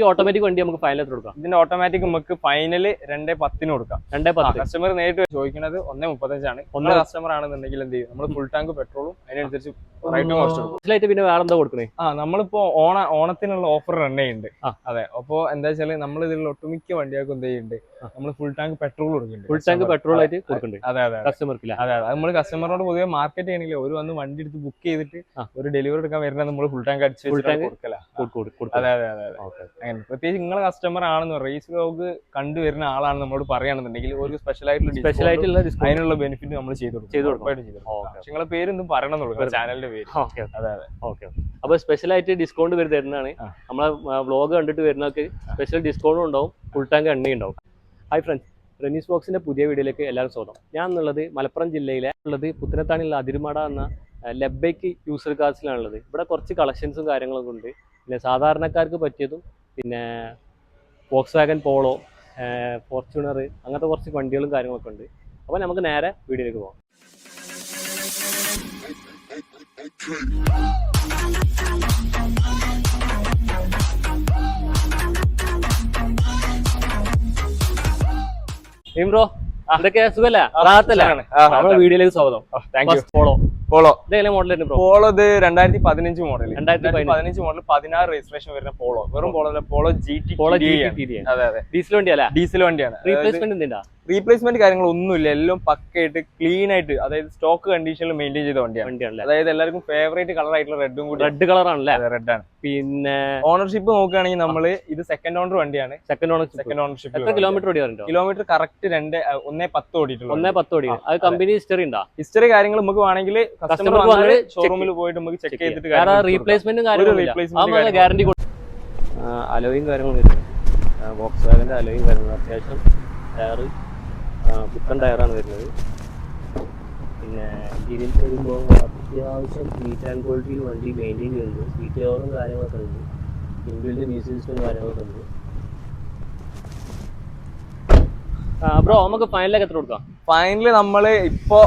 ഈ ഓട്ടോമാറ്റിക് വണ്ടി നമുക്ക് ഫൈനൽ എത്ര കൊടുക്കാം. ഇതിന്റെ ഓട്ടോമാറ്റിക് നമുക്ക് ഫൈനൽ രണ്ടേ പത്തിന് കൊടുക്കാം. രണ്ടേ പത്ത് കസ്റ്റമർ നേരിട്ട് ചോദിക്കുന്നത് ഒന്നേ മുപ്പത്തഞ്ചാണ്. ഒന്നേ കസ്റ്റമർ ആണെന്നുണ്ടെങ്കിൽ എന്ത് ചെയ്യും? നമ്മൾ ഫുൾ ടാങ്ക് പെട്രോളും അതിനനുസരിച്ച് റേറ്റും പിന്നെ വേറെ എന്താ കൊടുക്കണേ? ആ നമ്മളിപ്പോ ഓണ ഓണത്തിനുള്ള ഓഫർ റൺ ചെയ്യുന്നുണ്ട്. അതെ അപ്പോ എന്താ വെച്ചാൽ നമ്മൾ ഇതിലുള്ള ഒട്ടുമിക്ക വണ്ടികൾക്കും എന്ത് ചെയ്യുന്നുണ്ട്? നമ്മൾ ഫുൾ ടാങ്ക് പെട്രോൾ കൊടുക്കുന്നുണ്ട്. ഫുൾ ടാങ്ക് പെട്രോൾ ആയിട്ട് കൊടുക്കുന്നുണ്ട്. അതെ അതെ കസ്റ്റമർക്ക് അതെ അതെ. നമ്മൾ കസ്റ്റമറിനോട് പൊതുവെ മാർക്കറ്റ് ചെയ്യണില്ല. ഒരു വന്ന് വണ്ടി എടുത്ത് ബുക്ക് ചെയ്തിട്ട് ഒരു ഡെലിവറി എടുക്കാൻ വരുന്ന നമ്മൾ ഫുൾ ടാങ്ക് അടിച്ച് ഫുൾ ടാങ്ക് കൊടുക്കല. അതെ അതെ അതെ പ്രത്യേകിച്ച് നിങ്ങളെ കസ്റ്റമർ ആണെന്ന് റേസ് ലോഗ് കണ്ടുവരുന്ന ആളാണ് നമ്മളോട് പറയുകയാണെന്നുണ്ടെങ്കിൽ ഒരു സ്പെഷ്യൽ ആയിട്ടുള്ള സ്പെഷ്യൽ ആയിട്ടുള്ള അതിനുള്ള ബെനിഫിറ്റ് നമ്മൾ ചെയ്തു കൊടുക്കും. ചെയ്തു കൊടുക്കും. നിങ്ങളെ പേരൊന്നും പറയണം എന്നുള്ളൂ ചാനലിന്റെ പേര്. ഓക്കെ അതെ അതെ. ഓക്കെ അപ്പൊ സ്പെഷ്യൽ ആയിട്ട് ഡിസ്കൗണ്ട് വരും തരുന്നതാണ്. നമ്മളെ വ്ളോഗ് കണ്ടിട്ട് വരുന്നവർക്ക് സ്പെഷ്യൽ ഡിസ്കൗണ്ടും ഉണ്ടാവും. ഫുൾ ടാങ്ക് എണ്ണയും ഉണ്ടാവും. ഹായ് ഫ്രണ്ട്സ് റെനീസ് ബോക്സിന്റെ പുതിയ വീഡിയോയിലേക്ക് എല്ലാവരും സ്വാഗതം. ഞാൻ എന്നുള്ളത് മലപ്പുറം ജില്ലയിലെ ഉള്ളത് പുത്തനത്താണിയുള്ള അതിരുമട എന്ന ലബ്ബയ്ക്ക് യൂസർ കാർസിലാണുള്ളത് ഇവിടെ കുറച്ച് കളക്ഷൻസും കാര്യങ്ങളൊക്കെ ഉണ്ട്. പിന്നെ സാധാരണക്കാർക്ക് പറ്റിയതും പിന്നെ വോക്സ് വാഗൻ പോളോ ഫോർച്യൂണർ അങ്ങനത്തെ കുറച്ച് വണ്ടികളും കാര്യങ്ങളൊക്കെ ഉണ്ട്. അപ്പോൾ നമുക്ക് നേരെ വീഡിയോയിലേക്ക് പോകാം ബ്രോ എന്തൊക്കെ സുഖല്ലേ? റാഹത്തല്ലേ? നമ്മുടെ വീഡിയോയിലേക്ക് സ്വാഗതം. പോളോ പോളോ ഇതെങ്ങനെ മോഡൽ പോളോ ഇത് രണ്ടായിരത്തി പതിനഞ്ച് മോഡൽ രണ്ടായിരത്തി പതിനഞ്ച്. മോഡൽ പതിനാറ് രജിസ്ട്രേഷൻ വരുന്ന പോളോ വെറും പോളോ അല്ല Polo G T Polo G അതെ അതെ. ഡീസൽ വണ്ടി അല്ലേ? ഡീസൽ വണ്ടിയാണ്. റീപ്ലേസ്മെന്റ് എന്തിനാ? റീപ്ലേസ്മെന്റ് കാര്യങ്ങളൊന്നുമില്ല. എല്ലാം പക്കയായിട്ട് ക്ലീൻ ആയിട്ട് അതായത് സ്റ്റോക്ക് കണ്ടീഷനിൽ മെയിന്റെയിൻ ചെയ്ത വണ്ടിയാണ്. അതായത് എല്ലാവർക്കും ഫേവറേറ്റ് കളർ ആയിട്ടുള്ള റെഡും കൂടി. റെഡ് കളർ ആണല്ലേ? റെഡ് ആണ്. പിന്നെ ഓണർഷിപ്പ് നോക്കുകയാണെങ്കിൽ നമ്മൾ ഇത് സെക്കൻഡ് ഓണർ വണ്ടിയാണ്. സെക്കൻഡ് ഓണർ സെക്കൻഡ് ഓണർഷിപ്പ് എത്ര കിലോമീറ്റർ ഓടി കിലോമീറ്റർ കറക്റ്റ് രണ്ട് അഹ് ഒന്നേ പത്ത് ഓടിയിട്ടുള്ളൂ. ഒന്നേ പത്ത് ഓടി അത് കമ്പനി ഹിസ്റ്ററി ഉണ്ടോ? ഹിസ്റ്ററി കാര്യങ്ങൾ നമുക്ക് വേണമെങ്കിൽ കസ്റ്റമർ ഷോറൂമിൽ പോയിട്ട് നമുക്ക് ചെക്ക് ചെയ്തിട്ട്. റീപ്ലേസ്മെന്റും കാര്യങ്ങളും ഗ്യാരണ്ടി അലോയും കാര്യങ്ങളും വരുന്നത് ബോക്സ് വാഗന്റെ അലോയും കാര്യങ്ങളും അത്യാവശ്യം ടയർ പുത്തൻ ടയറാണ് വരുന്നത്. പിന്നെ ഇന്ത്യയിൽ വരുമ്പോൾ അത്യാവശ്യം ഹീറ്റ് ആൻഡ് ക്വാളിറ്റിയിൽ വണ്ടി മെയിന്റെയിൻ ചെയ്യുന്നുണ്ട് സീറ്റ് കവറും കാര്യങ്ങളൊക്കെ ഉണ്ട്. ഇൻബിൽഡ് മ്യൂസിക് സിസ്റ്റം കാര്യങ്ങളൊക്കെ ഉണ്ട്. ബ്രോ നമുക്ക് ഫൈനലൊക്കെ എത്ര കൊടുക്കാം? ഫൈനൽ നമ്മൾ ഇപ്പോ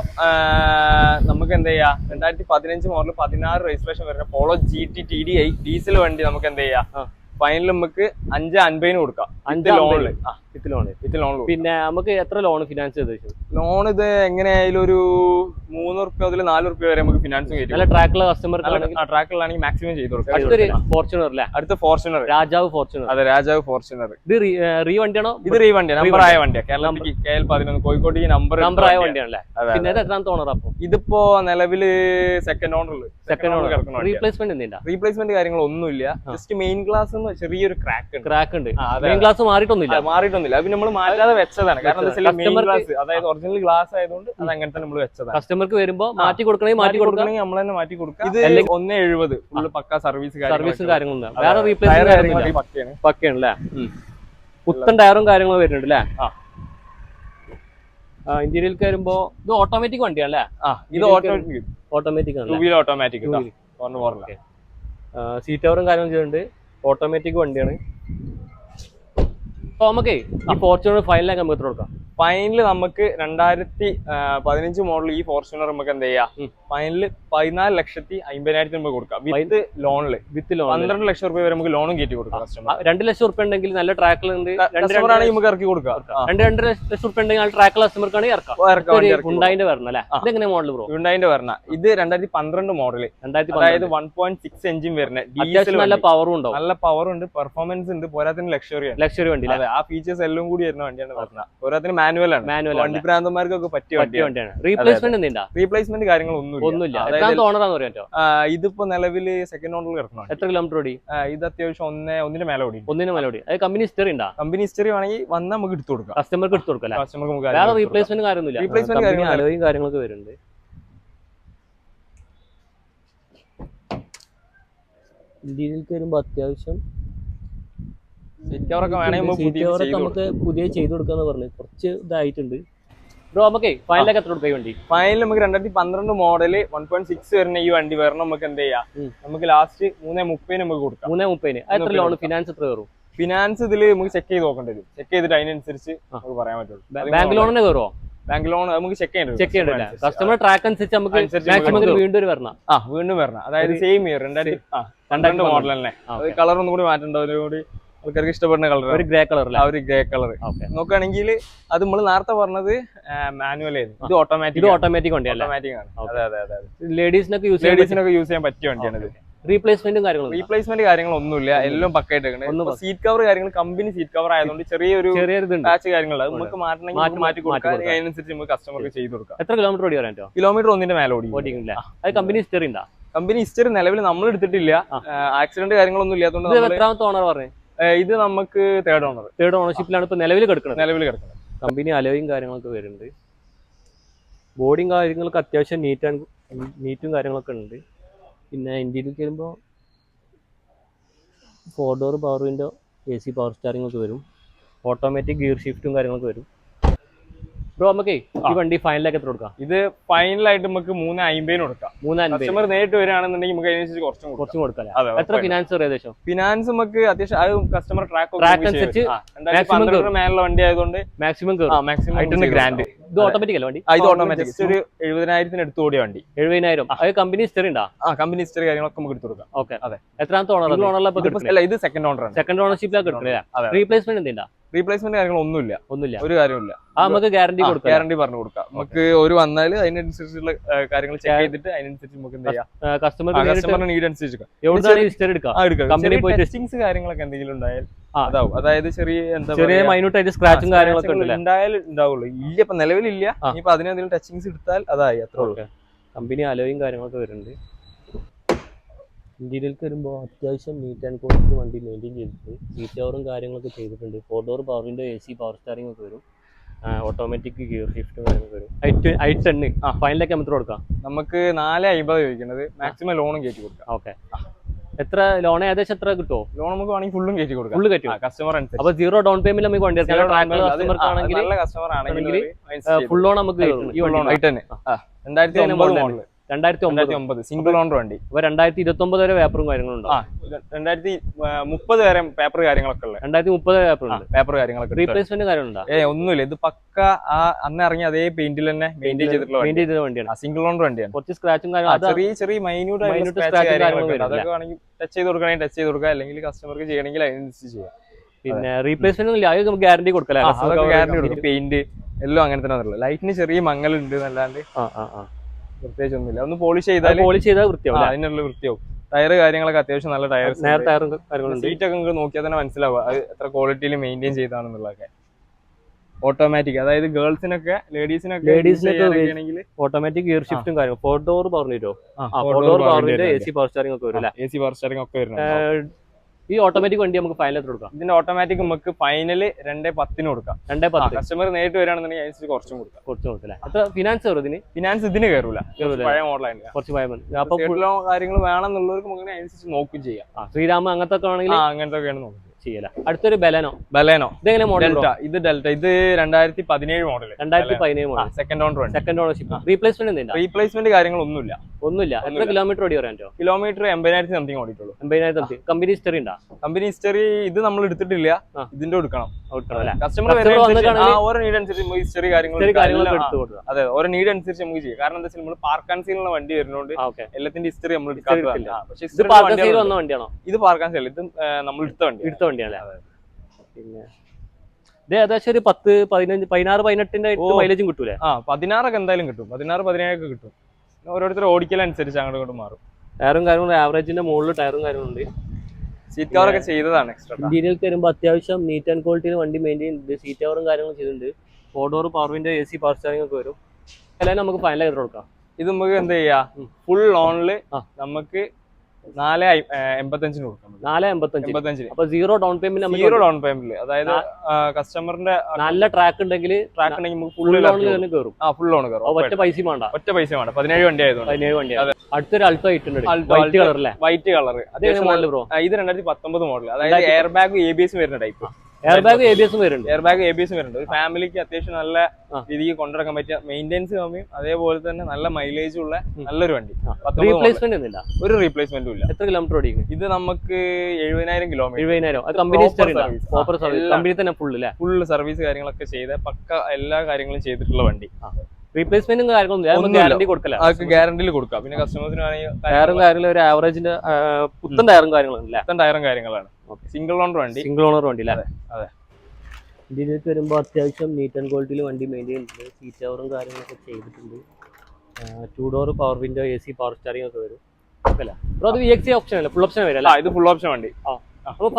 നമുക്ക് എന്ത് ചെയ്യാ? രണ്ടായിരത്തി പതിനഞ്ച് മോഡൽ പതിനാറ് രജിസ്ട്രേഷൻ വരുന്ന Polo G T T D I diesel വണ്ടി നമുക്ക് എന്ത് ചെയ്യാം. ഫൈനൽ നമുക്ക് അഞ്ച് അൻപതിന് കൊടുക്കാം. അഞ്ച് ലോണിൽ വിത്ത് ലോണ് വിത്ത് ലോൺ പിന്നെ നമുക്ക് എത്ര ലോൺ ഫിനാൻസ് ചെയ്ത് ലോൺ ഇത് എങ്ങനെയായാലും ഒരു മൂന്ന് റുപ്യ മുതൽ നാല് റുപ്യ വരെ നമുക്ക് ഫിനാൻസ് ട്രാക്കിലെ നല്ല ട്രാക്കുള്ള കസ്റ്റമർക്ക് ആണെങ്കിൽ ട്രാക്കിലാണെങ്കിൽ മാക്സിമം ചെയ്ത് കൊടുക്കാം. അടുത്തൊരു ഫോർച്യൂണർ അല്ലേ അടുത്ത ഫോർച്യൂണർ രാജാവ് ഫോർച്യൂണർ അതെ രാജാവ് ഫോർച്യൂണർ ഇത് റീ- വണ്ടിയാണോ ഇത് റീ വണ്ടിയാണ് നമ്പർ ആയ വണ്ടിയാണ് കേരളത്തിലേക്ക് കെ എൽ പതിനൊന്ന് കോഴിക്കോട്ട് ഈ നമ്പർ നമ്പർ ആയ വണ്ടിയാണല്ലേ? പിന്നെ എത്രാമത്തെ ഓണർ അപ്പൊ ഇതിപ്പോ നിലവിൽ സെക്കൻഡ് ഓണറിൽ സെക്കൻഡ് ഓണർ റീപ്ലേസ്മെന്റ് എന്തിനാ റീപ്ലേസ്മെന്റ് കാര്യങ്ങളൊന്നുമില്ല ജസ്റ്റ് മെയിൻ ഗ്ലാസ് ചെറിയൊരു ക്രാക്ക് ക്രാക്ക് ഉണ്ട്. മെയിൻ ഗ്ലാസ് മാറിയിട്ടൊന്നുമില്ല. മാറിയിട്ടൊന്നുമില്ല. അത് നമ്മൾ മാറ്റാതെ വെച്ചതാണ്. കാരണം മെയിൻ ഗ്ലാസ് അതായത് ഒറിജിനൽ ഗ്ലാസ് ആയതുകൊണ്ട് അത് അങ്ങനെ തന്നെ നമ്മൾ വെച്ചതാണ്. കസ്റ്റമർക്ക് വരുമ്പോൾ മാറ്റി കൊടുക്കണമെങ്കിൽ മാറ്റി കൊടുക്കാം. കൊടുക്കണമെങ്കിൽ നമ്മൾ തന്നെ മാറ്റി കൊടുക്കാം. ഇത് ഒന്ന് എഴുപത്. ഫുള്ള് പക്ക സർവീസ് സർവീസും കാര്യങ്ങളും. വേറെ റീപ്ലേസ്മെന്റ് പക്കയാണ്. അല്ലേ. പുത്തൻ ടയറും കാര്യങ്ങളും വരുന്നുണ്ട് അല്ലേ. ഇന്റീരിയൽ വരുമ്പോ ഇത് ഓട്ടോമാറ്റിക് വണ്ടിയാണല്ലേ? അല്ലേ ഇത് ഇതിലേക്ക് automatic two wheeler automatic seat കവറും കാര്യങ്ങളും ചെയ്യുന്നുണ്ട്. ഓട്ടോമാറ്റിക് വണ്ടിയാണ്. അപ്പൊ നമുക്ക് ഈ ഫോർച്യൂണർ ഫൈനലൊക്കെ നമുക്ക് എത്ര കൊടുക്കാം. ഫൈനൽ നമുക്ക് രണ്ടായിരത്തി പതിനഞ്ച് മോഡൽ ഈ ഫോർച്യൂണർ നമുക്ക് എന്ത് ചെയ്യാം? ഉം. ഫൈനൽ പതിനാല് ലക്ഷത്തി അമ്പതിനായിരത്തി രൂപ കൊടുക്കാം. വിത്ത് ലോണിൽ വിത്ത് ലോൺ പന്ത്രണ്ട് ലക്ഷം രൂപ വരെ നമുക്ക് ലോണും കയറ്റി കൊടുക്കാം കസ്റ്റമർ രണ്ട് ലക്ഷം രൂപ ഉണ്ടെങ്കിൽ നല്ല ട്രാക്കിലുണ്ട് രണ്ട് ലക്ഷം രണ്ട് ആണെങ്കിൽ നമുക്ക് ഇറക്കി കൊടുക്കാം. രണ്ട് രണ്ട് ലക്ഷം രൂപ ഉണ്ടെങ്കിൽ നല്ല ട്രാക്കിൽ കസ്റ്റമർക്കാണെങ്കിൽ ഇറക്കാം. ഉണ്ടായിന്റെ വരണം അല്ലേ? ആ. ഇതെങ്ങനെ മോഡൽ ബ്രോ ഉണ്ടായിന്റെ വരണ. ഇത് രണ്ടായിരത്തി പന്ത്രണ്ട് മോഡൽ രണ്ടായിരത്തി അതായത് വൺ പോയിന്റ് സിക്സ് എഞ്ചിൻ വരുന്ന. ഡീസൽ നല്ല പവറും ഉണ്ടോ നല്ല പവർ ഉണ്ട്. പെർഫോമൻസ് ഉണ്ട്. പോരാത്തിന് ലക്ഷറി ലക്ഷറി വണ്ടി അതെ ആ ഫീച്ചേഴ്സ് എല്ലാം കൂടി വരുന്ന വണ്ടിയാണ് പറഞ്ഞത് പോരാത്തിന് മാനുവൽ ആണ്. മാനുവൽ വണ്ടി പ്രാന്തന്മാർക്കൊക്കെ പറ്റിയ വണ്ടി വണ്ടിയാണ്. റീപ്ലേസ്മെന്റ് റീപ്ലേസ്മെന്റ് കാര്യങ്ങളൊന്നുമില്ല. ഒന്നുമില്ല. എത്രാമത്തെ ഓണറാന്ന് ഇതിപ്പോ നിലവിൽ സെക്കൻഡ് ഓണറിൽ കിടക്കണം എത്ര കിലോമീറ്റർ ഓടി? ഇത് അത്യാവശ്യം ഒന്നേ ഒന്നിന്റെ മേലെ ഓടി ഒന്നിന് മേലെ ഓടി. അത് കമ്പനി ഹിസ്റ്ററി ഉണ്ടാ? കമ്പനി ഹിസ്റ്ററി വേണമെങ്കിൽ വന്നാൽ നമുക്ക് എടുത്തു കൊടുക്കാം. കസ്റ്റമർക്ക് എടുത്തു കൊടുക്കല്ലേ കസ്റ്റമർക്ക് വേറെ കൊടുക്കാം. റീപ്ലേസ്മെന്റ് കാര്യമൊന്നുമില്ല റീപ്ലേസ്മെന്റ് അലോയും കാര്യങ്ങളൊക്കെ വരുന്നുണ്ട്. ഇന്ത്യയിലേക്ക് വരുമ്പോ അത്യാവശ്യം വേണമെങ്കിൽ നമുക്ക് പുതിയ ചെയ്തു കൊടുക്കാന്ന് പറഞ്ഞു കുറച്ച് ഇതായിട്ടുണ്ട്. ബ്രോ നമുക്ക് ഫൈനലൊക്കെ എത്ര ഈ വണ്ടി? ഫൈനൽ നമുക്ക് രണ്ടായിരത്തി പന്ത്രണ്ട് മോഡൽ വൺ പോയിന്റ് സിക്സ് വരുന്ന ഈ വണ്ടി വരണം നമുക്ക് എന്ത് ചെയ്യാം? നമുക്ക് ലാസ്റ്റ് മൂന്നേ മുപ്പതിന് നമുക്ക് കൊടുക്കാം. മൂന്നേ മുപ്പതിന്. എത്ര ലോൺ ഫിനാൻസ് എത്ര കയറും? ഫിനാൻസ് ഇതിൽ നമുക്ക് ചെക്ക് ചെയ്ത് നോക്കേണ്ടി വരും. ചെക്ക് ചെയ്തിട്ട് അതിനനുസരിച്ച് നമുക്ക് പറയാൻ പറ്റുള്ളൂ. ബാങ്ക് ലോണിനെ കയറുമോ ബാങ്ക് ലോൺ നമുക്ക് ചെക്ക് ചെയ്യേണ്ടത് ചെക്ക് ചെയ്യണ്ടല്ലേ കസ്റ്റമർ ട്രാക്ക് അനുസരിച്ച് നമുക്ക് വീണ്ടും വരണം. ആ വീണ്ടും വരണം. അതായത് സെയിം ഇയർ രണ്ടായിരത്തി പന്ത്രണ്ട് മോഡൽ തന്നെ കളർ ഒന്നും കൂടി മാറ്റേണ്ടതോടുകൂടി ആൾക്കാർക്ക് ഇഷ്ടപ്പെടുന്ന കളർ ഒരു ഗ്രേ കളർ ആ ഒരു ഗ്രേ കളർ നോക്കുകയാണെങ്കിൽ അത് നമ്മൾ നേരത്തെ പറഞ്ഞത് മാനുവൽ ആയിരുന്നു. ഇത് ഓട്ടോമാറ്റിക് ഓട്ടോമാറ്റിക് ഓട്ടോമാറ്റിക് ആണ്. അതെ അതെ അതെ ലേഡീസിനൊക്കെ യൂസ് ലേഡീസിനൊക്കെ യൂസ് ചെയ്യാൻ പറ്റിയ വണ്ടിയാണ് ഇത്. റീപ്ലേസ്മെന്റും കാര്യങ്ങളും റീപ്ലേസ്മെന്റ് കാര്യങ്ങളൊന്നുമില്ല? എല്ലാം പക്കായിട്ട് സീറ്റ് കവർ കാര്യങ്ങൾ കമ്പനി സീറ്റ് കവർ ആയതുകൊണ്ട് ചെറിയൊരു പാച്ച് കാര്യങ്ങളുണ്ട് നമുക്ക് മാറ്റണമെങ്കിൽ മാറ്റി മാറ്റി കൊടുക്കാം. അതിനനുസരിച്ച് നമുക്ക് കസ്റ്റമർക്ക് ചെയ്ത് കൊടുക്കാം. എത്ര കിലോമീറ്റർ ഓടി വരാൻ കിലോമീറ്റർ ഒന്നിന്റെ മേലെ ഓടി ഓടിക്കില്ല അത് കമ്പനി ഹിസ്റ്ററി ഉണ്ടാ? കമ്പനി ഹിസ്റ്ററി നിലവിൽ നമ്മൾ എടുത്തിട്ടില്ല. ആക്സിഡന്റ് കാര്യങ്ങളൊന്നും ഇല്ലാത്തതുകൊണ്ട് എത്രാമത്തെ ഓണർ പറഞ്ഞു? ഇത് നമുക്ക് തേർഡ് ഓണർ തേർഡ് ഓണർഷിപ്പിലാണ് ഇപ്പൊ നിലവിൽ കിടക്കുന്നത്. നിലവിൽ കിടക്കുന്നത്. കമ്പനി അലോയും കാര്യങ്ങളൊക്കെ വരുന്നുണ്ട്. ബോഡിയും കാര്യങ്ങളൊക്കെ അത്യാവശ്യം നീറ്റ് ആൻഡ് നീറ്റും കാര്യങ്ങളൊക്കെ ഉണ്ട്. പിന്നെ ഇന്ത്യയിൽ വരുമ്പോൾ four door power window A C power steering ഒക്കെ വരും. ഓട്ടോമാറ്റിക് ഗിയർ ഷിഫ്റ്റും കാര്യങ്ങളൊക്കെ വരും. ബ്രോ നമുക്ക് ഈ വണ്ടി ഫൈനലാക്കി എത്ര കൊടുക്കാം? ഇത് ഫൈനലായിട്ട് നമുക്ക് മൂന്ന് അമ്പതിന് കൊടുക്കാം. മൂന്ന് കസ്റ്റമർ നേരിട്ട് വരികയാണെന്നുണ്ടെങ്കിൽ നമുക്ക് അതിനനുസരിച്ച് കുറച്ചും കുറച്ചും കൊടുക്കാം എത്ര ഫിനാൻസ് ഏകദേശം ഫിനാൻസ് നമുക്ക് അത്യാവശ്യം അത് കസ്റ്റമർ ട്രാക്ക് ട്രാക്ക് അനുസരിച്ച് മേലുള്ള വണ്ടി ആയതുകൊണ്ട് മാക്സിമം മാക്സിമം ഗ്രാൻഡ് ഇത് ഓട്ടോമാറ്റിക് അല്ലേ വണ്ടി? ഇത് ഓട്ടോമാറ്റിക് ജസ്റ്റ് ഒരു എഴുപതിനായിരത്തിന് എടുത്തു ഓടിയ വണ്ടി. എഴുപതിനായിരം. അത് കമ്പനി ഹിസ്റ്ററി ഉണ്ടാ? ആ കമ്പനി ഹിസ്റ്ററി കാര്യങ്ങളൊക്കെ നമുക്ക് എടുത്തു കൊടുക്കാം. ഓക്കെ അതെ. എത്രാമത്തെ ഓണർ ഓണറിലെ ഇത് സെക്കൻഡ് ഓണർ സെക്കൻഡ് ഓണർഷിപ്പിലാണ് കിട്ടുന്നില്ല റീപ്ലേസ്മെന്റ് എന്തിണ്ടാ? റീപ്ലേസ്മെന്റ് കാര്യങ്ങൾ ഒന്നുമില്ല. ഒരു കാര്യമില്ല ആ നമുക്ക് ഗ്യാരണ്ടി കൊടുക്കാം. ഗ്യാരണ്ടി പറഞ്ഞു കൊടുക്കാം. നമുക്ക് ഒരു വന്നാൽ അതിനനുസരിച്ചുള്ള കാര്യങ്ങൾ ചെക്ക് ചെയ്തിട്ട് അതിനനുസരിച്ച് നമുക്ക് എന്ത് ചെയ്യാം? കസ്റ്റമർക്ക് കസ്റ്റമറിന് നീഡ് അനുസരിച്ച് എടുക്കാം. Company ചെറിയ പോയിട്ട് കാര്യങ്ങളൊക്കെ എന്തെങ്കിലും ഉണ്ടായാൽ. അതാവും. അതായത് ചെറിയ എന്താ ചെറിയ മൈന്യൂട്ട് ആയിട്ട് സ്ക്രാച്ചും കാര്യങ്ങളൊക്കെ ഉണ്ടായാലും ഉണ്ടാവുള്ളൂ ഇല്ല ഇപ്പൊ നിലവിലില്ല. ഇനിയിപ്പോ അതിനെന്തെങ്കിലും ടച്ചിങ്സ് എടുത്താൽ അതായി അത്ര ഉള്ളൂ. കമ്പനി അലോയും കാര്യങ്ങളൊക്കെ വരുന്നുണ്ട്. ഇന്റീരിയൽക്ക് വരുമ്പോൾ അത്യാവശ്യം നീറ്റ് ആൻഡ് ക്വാളിറ്റി വണ്ടി മെയിന്റെയിൻ ചെയ്തിട്ടുണ്ട്. സീറ്റ് കവറും കാര്യങ്ങളൊക്കെ ചെയ്തിട്ടുണ്ട്. Four door power window A C power steering ഒക്കെ വരും. ഓട്ടോമാറ്റിക് ഗിയർ ഷിഫ്റ്റ് കാര്യങ്ങളൊക്കെ വരും. ഐ ഐറ്റ് ടെണ്ണ് ആ ഫൈനലൊക്കെ നമുക്ക് കൊടുക്കാം. നമുക്ക് നാല് അമ്പത് ചോദിക്കുന്നത് മാക്സിമം ലോണും കയറ്റി കൊടുക്കാം. ഓക്കെ. എത്ര ലോൺ ഏകദേശം എത്ര കിട്ടുമോ ലോൺ നമുക്ക് വേണമെങ്കിൽ ഫുള്ളും കയറ്റി കൊടുക്കാം. ഫുള്ള് കയറ്റും കസ്റ്റമർ അനുസരിച്ച്. അപ്പൊ സീറോ ഡൗൺ പേയ്മെന്റ് നമുക്ക് വണ്ടി കസ്റ്റമർക്ക് ആണെങ്കിൽ ഫുൾ ലോൺ നമുക്ക് ഈ വണ്ടി രണ്ടായിരത്തി ഇതിന് ഒമ്പത് രണ്ടായിരത്തി ഒമ്പത് ഒമ്പത് സിംഗിൾ ഓണർ വണ്ടി. അപ്പൊ രണ്ടായിരത്തി ഇരുപത്തി ഒമ്പത് വരെ പേപ്പറും കാര്യങ്ങളും ആ രണ്ടായിരത്തി മുപ്പത് വരെ പേപ്പർ കാര്യങ്ങളൊക്കെ ഉള്ളത് രണ്ടായിരത്തി മുപ്പത് പേപ്പർ ഉണ്ട് പേപ്പർ കാര്യങ്ങളൊക്കെ. റീപ്ലേസ്മെന്റ് കാര്യമുണ്ടോ ഏ ഒന്നുമില്ല. ഇത് പക്ക ആ അന്ന് ഇറങ്ങിയ അതേ പെയിന്റിൽ തന്നെ മെയിന്റെയിൻ ചെയ്തിട്ടുള്ള മെയിന്റെയിൻ ചെയ്ത വണ്ടിയാണ്. സിംഗിൾ ഓണർ വണ്ടിയാണ്. കുറച്ച് സ്ക്രാച്ചും ആ, കാര്യങ്ങളും ചെറിയ ചെറിയ മൈന്യൂട്ട് അതൊക്കെ വേണമെങ്കിൽ ടച്ച് ചെയ്ത് കൊടുക്കണമെങ്കിൽ ടച്ച് ചെയ്ത് കൊടുക്കുക അല്ലെങ്കിൽ കസ്റ്റമർക്ക് ചെയ്യണമെങ്കിൽ അതിനനുസരിച്ച് ചെയ്യാം. പിന്നെ റീപ്ലേസ്മെന്റ് ഇല്ല അത് നമുക്ക് ഗ്യാരണ്ടി കൊടുക്കല. ഗ്യാരണ്ടി കൊടുക്കും. പെയിന്റ് എല്ലാം അങ്ങനെ തന്നെ ലൈറ്റിന് ചെറിയ മങ്ങലുണ്ട് എന്നല്ലാണ്ട്. പ്രത്യേകിച്ച് ഒന്നുമില്ല ഒന്ന് പോളിഷ് ചെയ്താൽ പോളിഷ് ചെയ്താൽ വൃത്തിയാവും അതിനുള്ള വൃത്തിയാവും. ടയർ കാര്യങ്ങളൊക്കെ അത്യാവശ്യം നല്ല ടയർസ് നേരെ ടയറും കാര്യങ്ങളുണ്ട് സീറ്റൊക്കെ നിങ്ങൾക്ക് നോക്കിയാൽ തന്നെ മനസ്സിലാവുക. അത് എത്ര ക്വാളിറ്റിയിൽ മെയിന്റെയിൻ ചെയ്താണെന്നുള്ളതൊക്കെ. ഓട്ടോമാറ്റിക് അതായത് ഗേൾസിനൊക്കെ ലേഡീസിനൊക്കെ ലേഡീസിനൊക്കെ ഓട്ടോമാറ്റിക് ഗിയർ ഷിഫ്റ്റും കാര്യം ഫോർ ഡോർ പറഞ്ഞിട്ടോ ഫോർ ഡോർ പറഞ്ഞിട്ട് എ സി പവർ സ്റ്റാറിംഗ് ഒക്കെ വരും എ സി പവർ സ്റ്റാറിംഗ് ഒക്കെ വരുന്നുണ്ട്. ഈ ഓട്ടോമാറ്റിക് വണ്ടി നമുക്ക് ഫൈനൽ എത്ര കൊടുക്കാം. ഇതിന്റെ ഓട്ടോമാറ്റിക് നമുക്ക് ഫൈനൽ രണ്ടേ പത്തിന് കൊടുക്കാം. രണ്ടേ പത്ത് കസ്റ്റമർ നേരിട്ട് വരികയാണെന്നുണ്ടെങ്കിൽ അതിനനുസരിച്ച് കുറച്ചും കൊടുക്കാം. കുറച്ച് കൊടുക്കില്ല അത്ര ഫിനാൻസ് വരും ഇതിന്? ഫിനാൻസ് ഇതിന് കയറൂല. പഴയ മോഡലായിട്ട് കുറച്ച് പഴയ മതി അപ്പൊ കാര്യങ്ങൾ വേണമെന്നുള്ളവർക്ക് നമുക്ക് അതിനനുസരിച്ച് നോക്കും ചെയ്യാം. ആ, ശ്രീരാമ അങ്ങനത്തെ ഒക്കെ ആണെങ്കിൽ ആ അങ്ങനത്തെ ഒക്കെയാണ് നോക്കുന്നത്. ചെയ്യല. അടുത്തൊരു ബലനോ. ബലേനോ. ഇതെങ്ങനെ മോഡൽ ഡെൽറ്റ. ഇത് ഡെൽറ്റ. ഇത് രണ്ടായിരത്തി പതിനേഴ് മോഡൽ രണ്ടായിരത്തി പതിനേഴ് model second owner second ownership replacement എന്താ റീപ്ലേസ്മെന്റ് കാര്യങ്ങളൊന്നുമില്ല. ഒന്നുമില്ല. എത്ര കിലോമീറ്റർ ഓടി പറയാൻ കിലോമീറ്റർ എൺപതിനായിരത്തി സംതിങ് ഓടിയിട്ടുള്ളൂ. എൺപതിനായിരത്തി സംതിങ് കമ്പനി ഹിസ്റ്ററി ഉണ്ടാ? കമ്പനി ഹിസ്റ്ററി ഇത് നമ്മൾ എടുത്തിട്ടില്ല. ഇതിന്റെ എടുക്കണം. കസ്റ്റമർ ഓരോ നീഡ് അനുസരിച്ച് നമുക്ക് ഹിസ്റ്ററി കാര്യങ്ങൾ അതെ ഓരോ നീഡ് അനുസരിച്ച് നമുക്ക് ചെയ്യാം. കാരണം എന്താ വെച്ചാൽ നമ്മൾ പാർക്ക് ആൻഡ് സീലുള്ള വണ്ടി വരുന്നോണ്ട് എല്ലാത്തിന്റെ ഹിസ്റ്ററി നമ്മൾ എടുക്കാറില്ല പക്ഷേ ഇത് പാർക്ക് വണ്ടികളുണ്ട്. വന്ന വണ്ടിയാണോ? ഇത് പാർക്ക് ആൻഡ് സീൽ ഇത് നമ്മൾ എടുത്ത വണ്ടി എടുത്ത വണ്ടിയാണല്ലേ? പിന്നെ. ഇത് ഏകദേശം ഒരു പത്ത് പതിനഞ്ച് പതിനാറ് പതിനെട്ടിന്റെ മൈലേജും കിട്ടൂലേ? ആ പതിനാറൊക്കെ എന്തായാലും കിട്ടും. പതിനാറ് പതിനേഴൊക്കെ കിട്ടും. ഓരോരുത്തർ ഓടിക്കലനുസരിച്ച് അങ്ങോട്ട് ഇങ്ങോട്ട് മാറും. ടയറും കാര്യങ്ങളും ആവറേജിന്റെ മുകളിൽ ടയറും കാര്യങ്ങളുണ്ട്. സീറ്റ് കവർ ഒക്കെ ചെയ്തതാണ് എക്സ്ട്രാ ഇന്റീരിയൽക്ക് വരുമ്പോൾ അത്യാവശ്യം നീറ്റ് ആൻഡ് ക്വാളിറ്റിയിൽ വണ്ടി മെയിന്റെയിൻ ചെയ്തിട്ടുണ്ട് സീറ്റ് കവറും കാര്യങ്ങളും ചെയ്തിട്ടുണ്ട്. ഫോർ ഡോർ പവറിന്റെ എ സി പവർ സ്റ്റാറിംഗ് ഒക്കെ വരും. എല്ലാം നമുക്ക് ഫൈനലായിട്ട് ചെയ്ത് കൊടുക്കാം. ഇത് നമുക്ക് എന്ത് ചെയ്യാ? ഫുൾ ഓണിൽ നമുക്ക് നാല് എൺപത്തഞ്ചിന് കൊടുക്കാം. നാല് എൺപത്തഞ്ച് അപ്പൊ zero down payment zero down payment അതായത് കസ്റ്റമറിന്റെ നല്ല ട്രാക്ക് ഉണ്ടെങ്കിൽ ട്രാക്ക് ഉണ്ടെങ്കിൽ നമുക്ക് ഫുൾ ലോൺ തന്നെ കയറും ആ ഫുൾ ലോൺ കയറും ഒറ്റ പൈസ വേണ്ട. ഒറ്റ പൈസ വേണ്ട. പതിനേഴ് വണ്ടി ആയതുകൊണ്ട്. പതിനേഴ് വണ്ടി. അടുത്തൊരു Alto white colour white colour അതേ മോഡൽ ബ്രോ ഇത് രണ്ടായിരത്തി പത്തൊമ്പത് മോഡൽ അതായത് air bag A B S വരുന്ന type air bag A B എസും വരുന്നുണ്ട്. Air bag A B S വരുന്നുണ്ട്. ഒരു ഫാമിലിക്ക് അത്യാവശ്യം നല്ല രീതിക്ക് കൊണ്ടുനടക്കാൻ പറ്റിയ മെയിന്റെനൻസ് കമ്മിയും അതേപോലെ തന്നെ നല്ല മൈലേജ് ഉള്ള നല്ലൊരു വണ്ടി. റീപ്ലേസ്മെന്റ് ഒന്നുമില്ല. ഒരു റീപ്ലേസ്മെന്റും ഇല്ല. എത്ര കിലോമീറ്റർ ഓടിക്കും ഇത് നമുക്ക് എഴുപതിനായിരം കിലോമീറ്റർ എഴുപതിനായിരം. അത് കമ്പനി സർവീസ് കമ്പനി തന്നെ ഫുൾ സർവീസ് കാര്യങ്ങളൊക്കെ ചെയ്ത പക്ക എല്ലാ കാര്യങ്ങളും ചെയ്തിട്ടുള്ള വണ്ടി. റീപ്ലേസ്മെന്റും കാര്യങ്ങളൊന്നും ഗ്യാരണ്ടി കൊടുക്കില്ല അതൊക്കെ ഗ്യാരണ്ടിയിൽ കൊടുക്കാം. പിന്നെ കസ്റ്റമേഴ്സിന് വേണമെങ്കിൽ ടയറും കാര്യങ്ങളും ഒരു ആവറേജിന്റെ പുത്തൻ ടയറും കാര്യങ്ങളും ഇല്ല. ടയറും കാര്യങ്ങളാണ്. സിംഗിൾ ഓണർ വണ്ടി. സിംഗിൾ ഓണർ വണ്ടി അല്ലേ അതെ. ഇതിലേക്ക് വരുമ്പോൾ അത്യാവശ്യം നീറ്റ് ആൻഡ് ക്വാളിറ്റിയിൽ വണ്ടി മെയിന്റെയിൻ ചെയ്യുന്നുണ്ട്. സീറ്റ് കവറും കാര്യങ്ങളൊക്കെ ചെയ്തിട്ടുണ്ട്. Two door power window A C power steering ഒക്കെ വരും. അല്ല. ബ്രോ അത് വി എക്സ് ഓപ്ഷൻ അല്ല? ഫുൾ ഓപ്ഷൻ വരും അല്ല? അല്ലേ ഇത് ഫുൾ ഓപ്ഷൻ വണ്ടി. അപ്പോൾ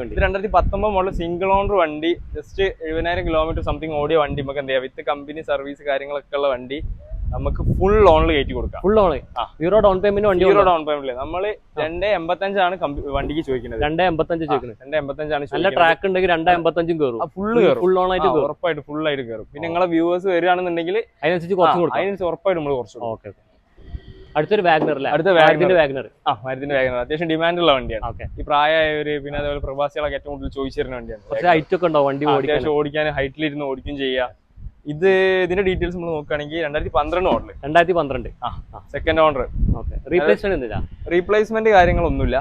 വണ്ടി? രണ്ടായിരത്തി പത്തൊമ്പത് മോഡൽ സിംഗിൾ ഓണർ വണ്ടി ജസ്റ്റ് എഴുപതിനായിരം കിലോമീറ്റർ സംതിങ് ഓടിയ വണ്ടി നമുക്ക് എന്ത് ചെയ്യാം? വിത്ത് കമ്പനി സർവീസ് കാര്യങ്ങളൊക്കെ ഉള്ള വണ്ടി നമുക്ക് ഫുൾ ലോണിൽ കയറ്റി കൊടുക്കാം. ഫുൾ ആ. സീറോ ഡൗൺ പേയ്മെന്റ് വണ്ടി സീറോ ഡൗൺ പേയ്മെന്റ് നമ്മൾ രണ്ട് എൺപത്തഞ്ചാണ് വണ്ടിക്ക് ചോദിക്കുന്നത്. രണ്ട് എൺപത്തഞ്ച് ചോദിക്കുന്നത്. രണ്ട് എൺപത്തഞ്ചാണ് നല്ല ട്രാക്ക് ഉണ്ടെങ്കിൽ രണ്ട് എൺപത്തഞ്ചും കയറും ഫുൾ കയറും ഫുൾ ഓൺ ആയിട്ട് ഉറപ്പായിട്ട് ഫുൾ ആയിട്ട് കയറും പിന്നെ നിങ്ങളെ വ്യൂവേഴ്സ് വരികയാണെന്നുണ്ടെങ്കിൽ അതിനനുസരിച്ച് കുറച്ചും കൊടുക്കും. അതിനനുസരിച്ച് ഉറപ്പായിട്ട് നമ്മൾ കുറച്ച് ഓക്കെ. അടുത്തൊരു വാഗ്നർ അടുത്ത. വാഗ്നർ വാഗ്നർ ആ മരത്തിന്റെ വാഗ്നർ അത്യാവശ്യം ഡിമാൻഡ് ഉള്ള വണ്ടിയാണ്. ഓക്കെ ഈ പ്രായമായവര് പിന്നെ അതേപോലെ പ്രവാസികളൊക്കെ ഏറ്റവും കൂടുതൽ ചോദിച്ചു തരുന്ന വണ്ടിയാണ്. കുറച്ച് ഹൈറ്റ് ഒക്കെ ഉണ്ടോ വണ്ടി അത്യാവശ്യം ഓടിക്കാൻ ഹൈറ്റിൽ ഇരുന്ന് ഓടിക്കും ചെയ്യാം. ഇത് ഇതിന്റെ ഡീറ്റെയിൽസ് നമ്മൾ നോക്കുകയാണെങ്കിൽ രണ്ടായിരത്തി പന്ത്രണ്ട് മോഡൽ രണ്ടായിരത്തി പന്ത്രണ്ട് സെക്കൻഡ് ഓണർ റീപ്ലേസ്മെന്റ് റീപ്ലേസ്മെന്റ് കാര്യങ്ങളൊന്നുമില്ല.